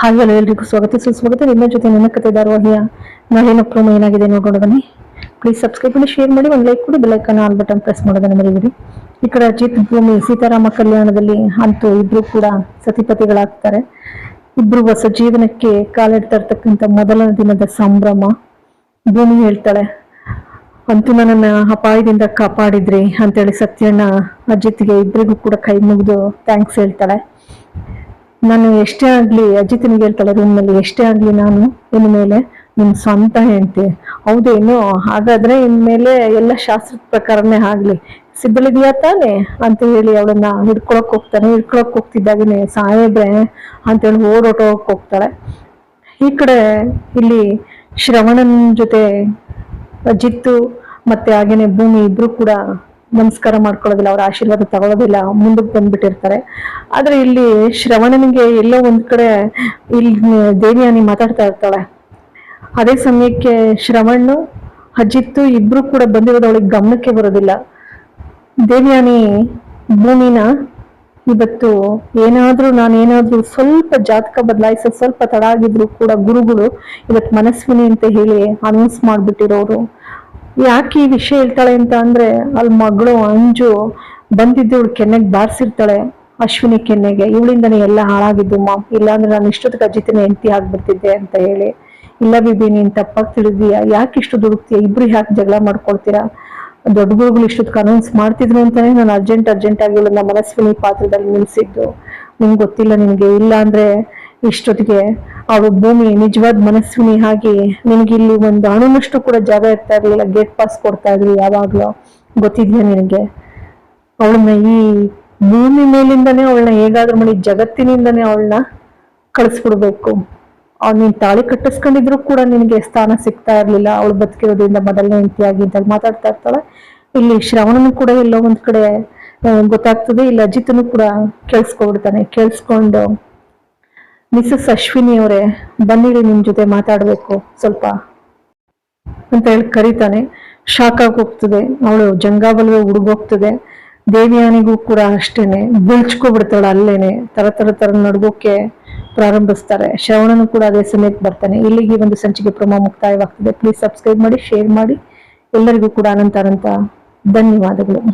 ಹಾಗೆ ಎಲ್ರಿಗೂ ಸ್ವಾಗತ. ಸುಸ್ವಾಗತ ನಿಮ್ಮ ಜೊತೆ ನನ್ನ ಕತೆ ಧಾರಾವಾಹಿಯ ನಾಳಿನ ಪ್ರೋಮೋ ಏನಾಗಿದೆ ನೋಡೋಣ ಬನ್ನಿ. ಪ್ಲೀಸ್ ಸಬ್ಸ್ಕ್ರೈಬ್ ಮಾಡಿ ಶೇರ್ ಮಾಡಿ, ಒಂದು ಲೈಕ್ ಕೊಡಿ ಬೆಲ್ಲೈಕನ್ ಆಲ್ ಬಟನ್ ಪ್ರೆಸ್ ಮಾಡೋದನ್ನ ಮರಿಬೇಡಿ. ಈ ಕಡೆ ಅಜಿತ್ ಭೂಮಿ, ಸೀತಾರಾಮ ಕಲ್ಯಾಣದಲ್ಲಿ ಅಂತೂ ಇಬ್ರು ಕೂಡ ಸತಿಪತಿಗಳಾಗ್ತಾರೆ. ಇಬ್ರು ಹೊಸ ಜೀವನಕ್ಕೆ ಕಾಲಿಡ್ತಾ ಇರ್ತಕ್ಕಂಥ ಮೊದಲ ದಿನದ ಸಂಭ್ರಮ. ಭೂಮಿ ಹೇಳ್ತಾಳೆ, ಅಂತೂ ನನ್ನನ್ನು ಅಪಾಯದಿಂದ ಕಾಪಾಡಿದ್ರಿ ಅಂತೇಳಿ ಸತ್ಯಣ್ಣ ಅಜಿತ್ಗೆ ಇಬ್ಬರಿಗೂ ಕೂಡ ಕೈ ಮುಗಿದು ಥ್ಯಾಂಕ್ಸ್ ಹೇಳ್ತಾಳೆ. ನಾನು ಎಷ್ಟೇ ಆಗ್ಲಿ ಅಜಿತ್ನಿಗೆ ಹೇಳ್ತಾಳೆ ರೂಮ್ನಲ್ಲಿ ಎಷ್ಟೇ ಆಗ್ಲಿ ನಾನು ಇನ್ ಮೇಲೆ ನಿಮ್ ಸ್ವಂತ ಹೆಂಡತಿ. ಹೌದೇನು ಹಾಗಾದ್ರೆ ಇನ್ಮೇಲೆ ಎಲ್ಲ ಶಾಸ್ತ್ರದ ಪ್ರಕಾರನೇ ಆಗ್ಲಿ. ಸಿಬ್ಬಳಿದೆಯಾ ತಾನೆ? ಅಂತ ಹೇಳಿ ಅವಳನ್ನ ಹಿಡ್ಕೊಳಕ್ ಹೋಗ್ತಾನೆ, ಹಿಡ್ಕೊಳಕ್ ಹೋಗ್ತಿದ್ದಾಗನೆ ಸಾಹೇಬ್ರೆ ಅಂತೇಳಿ ಓಡೋಟೋಗಕ್ ಹೋಗ್ತಾಳೆ. ಈ ಕಡೆ ಇಲ್ಲಿ ಶ್ರವಣನ್ ಜೊತೆ ಅಜಿತ್ತು ಮತ್ತೆ ಹಾಗೇನೆ ಭೂಮಿ ಇಬ್ರು ಕೂಡ ನಮಸ್ಕಾರ ಮಾಡ್ಕೊಳ್ಳೋದಿಲ್ಲ, ಅವ್ರ ಆಶೀರ್ವಾದ ತಗೊಳ್ಳೋದಿಲ್ಲ, ಮುಂದಕ್ಕೆ ಬಂದ್ಬಿಟ್ಟಿರ್ತಾರೆ. ಆದರೆ ಇಲ್ಲಿ ಶ್ರವಣನಿಗೆ ಎಲ್ಲೋ ಒಂದು ಕಡೆ ಇಲ್ಲಿ ದೇವಿಯಾನಿ ಮಾತಾಡ್ತಾ ಇರ್ತಾಳೆ. ಅದೇ ಸಮಯಕ್ಕೆ ಶ್ರವಣ್ಣು ಅಜಿತ್ತು ಇಬ್ರು ಕೂಡ ಬಂದಿರೋದು ಅವಳಿಗೆ ಗಮನಕ್ಕೆ ಬರೋದಿಲ್ಲ. ದೇವಿಯಾನಿ ಭೂಮಿನ ಇವತ್ತು ಏನಾದ್ರೂ ನಾನೇನಾದ್ರೂ ಸ್ವಲ್ಪ ಜಾತಕ ಬದಲಾಯಿಸೋ, ಸ್ವಲ್ಪ ತಡ ಆಗಿದ್ರು ಕೂಡ ಗುರುಗಳು ಇವತ್ತು ಮನಸ್ವಿನಿ ಅಂತ ಹೇಳಿ ಅನೌನ್ಸ್ ಮಾಡ್ಬಿಟ್ಟಿರೋರು. ಯಾಕೆ ಈ ವಿಷಯ ಹೇಳ್ತಾಳೆ ಅಂತ ಅಂದರೆ, ಅಲ್ಲಿ ಮಗಳು ಅಂಜು ಬಂದಿದ್ದು ಇವಳು ಕೆನ್ನೆಗೆ ಬಾರಿಸಿರ್ತಾಳೆ, ಅಶ್ವಿನಿ ಕೆನ್ನೆಗೆ. ಇವಳಿಂದನೇ ಎಲ್ಲ ಹಾಳಾಗಿದ್ದು ಮಾ ಇಲ್ಲಾಂದ್ರೆ ನಾನು ಇಷ್ಟೊತ್ತಿಗೆ ಅಜಿತಿನ ಹೆಂಡತಿ ಆಗ್ಬಿಡ್ತಿದ್ದೆ ಅಂತ ಹೇಳಿ. ಇಲ್ಲ ಬಿಬಿ, ನೀನ್ ತಪ್ಪಾಗಿ ತಿಳಿದೀಯಾ? ಯಾಕೆ ಇಷ್ಟು ದುಡುಕ್ತೀಯ? ಇಬ್ರು ಯಾಕೆ ಜಗಳ ಮಾಡ್ಕೊಳ್ತೀರಾ? ದೊಡ್ಡ ಗುರುಗಳು ಇಷ್ಟೊತ್ತು ಅನೌನ್ಸ್ ಮಾಡ್ತಿದ್ರು ಅಂತಾನೆ ನಾನು ಅರ್ಜೆಂಟ್ ಅರ್ಜೆಂಟ್ ಆಗಿ ಇವಳನ್ನ ಮನಸ್ವಿನಿ ಪಾತ್ರದಲ್ಲಿ ನಿಲ್ಸಿದ್ದು ನಿಮ್ಗೆ ಗೊತ್ತಿಲ್ಲ ನಿನಗೆ. ಇಲ್ಲ ಅಂದ್ರೆ ಇಷ್ಟೊತ್ತಿಗೆ ಅವಳು ಭೂಮಿ ನಿಜವಾದ ಮನಸ್ವಿನಿ ಹಾಗೆ. ನಿನಗಿಲ್ಲಿ ಒಂದು ಅಣುನಷ್ಟು ಕೂಡ ಜಾಗ ಇರ್ತಾ ಇರ್ಲಿಲ್ಲ ಗೇಟ್ ಪಾಸ್ ಕೊಡ್ತಾ ಇದ್ವಿ ಯಾವಾಗ್ಲೂ. ಗೊತ್ತಿದ್ಯಾ ನಿನಗೆ? ಅವಳನ್ನ ಈ ಭೂಮಿ ಮೇಲಿಂದನೇ ಅವಳನ್ನ ಹೇಗಾದ್ರೂ ಮಾಡಿ ಜಗತ್ತಿನಿಂದನೇ ಅವಳನ್ನ ಕಳಿಸ್ಬಿಡ್ಬೇಕು. ಅವ್ಳು ನೀನ್ ತಾಳಿ ಕಟ್ಟಿಸ್ಕೊಂಡಿದ್ರು ಕೂಡ ನಿನಗೆ ಸ್ಥಾನ ಸಿಗ್ತಾ ಇರ್ಲಿಲ್ಲ ಅವಳು ಬದುಕಿರೋದ್ರಿಂದ ಮೊದಲನೇ ಹೆಂಡತಿಯಾಗಿ ಅಂತ ಮಾತಾಡ್ತಾ ಇರ್ತಾಳೆ. ಇಲ್ಲಿ ಶ್ರವಣನು ಕೂಡ ಎಲ್ಲೋ ಒಂದ್ ಕಡೆ ಗೊತ್ತಾಗ್ತದೆ. ಇಲ್ಲಿ ಅಜಿತನು ಕೂಡ ಕೇಳಿಸ್ಕೊಬಿಡ್ತಾನೆ ಕೇಳಿಸ್ಕೊಂಡು ಮಿಸಸ್ ಅಶ್ವಿನಿ ಅವರೇ ಬನ್ನಿರಿ ನಿಮ್ಮ ಜೊತೆ ಮಾತಾಡಬೇಕು ಸ್ವಲ್ಪ ಅಂತ ಹೇಳಿ ಕರೀತಾನೆ. ಶಾಕ್ ಹೋಗ್ತದೆ, ಅವಳು ಜಂಗಾಬಲ್ವೆ ಹುಡುಗೋಗ್ತದೆ ದೇವಿಯಾನಿಗೂ ಕೂಡ ಅಷ್ಟೇನೆ, ಬಿಳ್ಚ್ಕೊಬಿಡ್ತಾಳೆ ಅಲ್ಲೇನೆ ತರ ತರ ತರ ನಡ್ಗೋಕೆ ಪ್ರಾರಂಭಿಸ್ತಾರೆ. ಶ್ರವಣನು ಕೂಡ ಅದೇ ಸಮಯಕ್ಕೆ ಬರ್ತಾನೆ. ಇಲ್ಲಿಗೆ ಒಂದು ಸಂಚಿಕೆ ಪ್ರಮೋ ಮುಕ್ತಾಯವಾಗ್ತದೆ. ಪ್ಲೀಸ್ ಸಬ್ಸ್ಕ್ರೈಬ್ ಮಾಡಿ ಶೇರ್ ಮಾಡಿ. ಎಲ್ಲರಿಗೂ ಕೂಡ ಅನಂತ ಧನ್ಯವಾದಗಳು.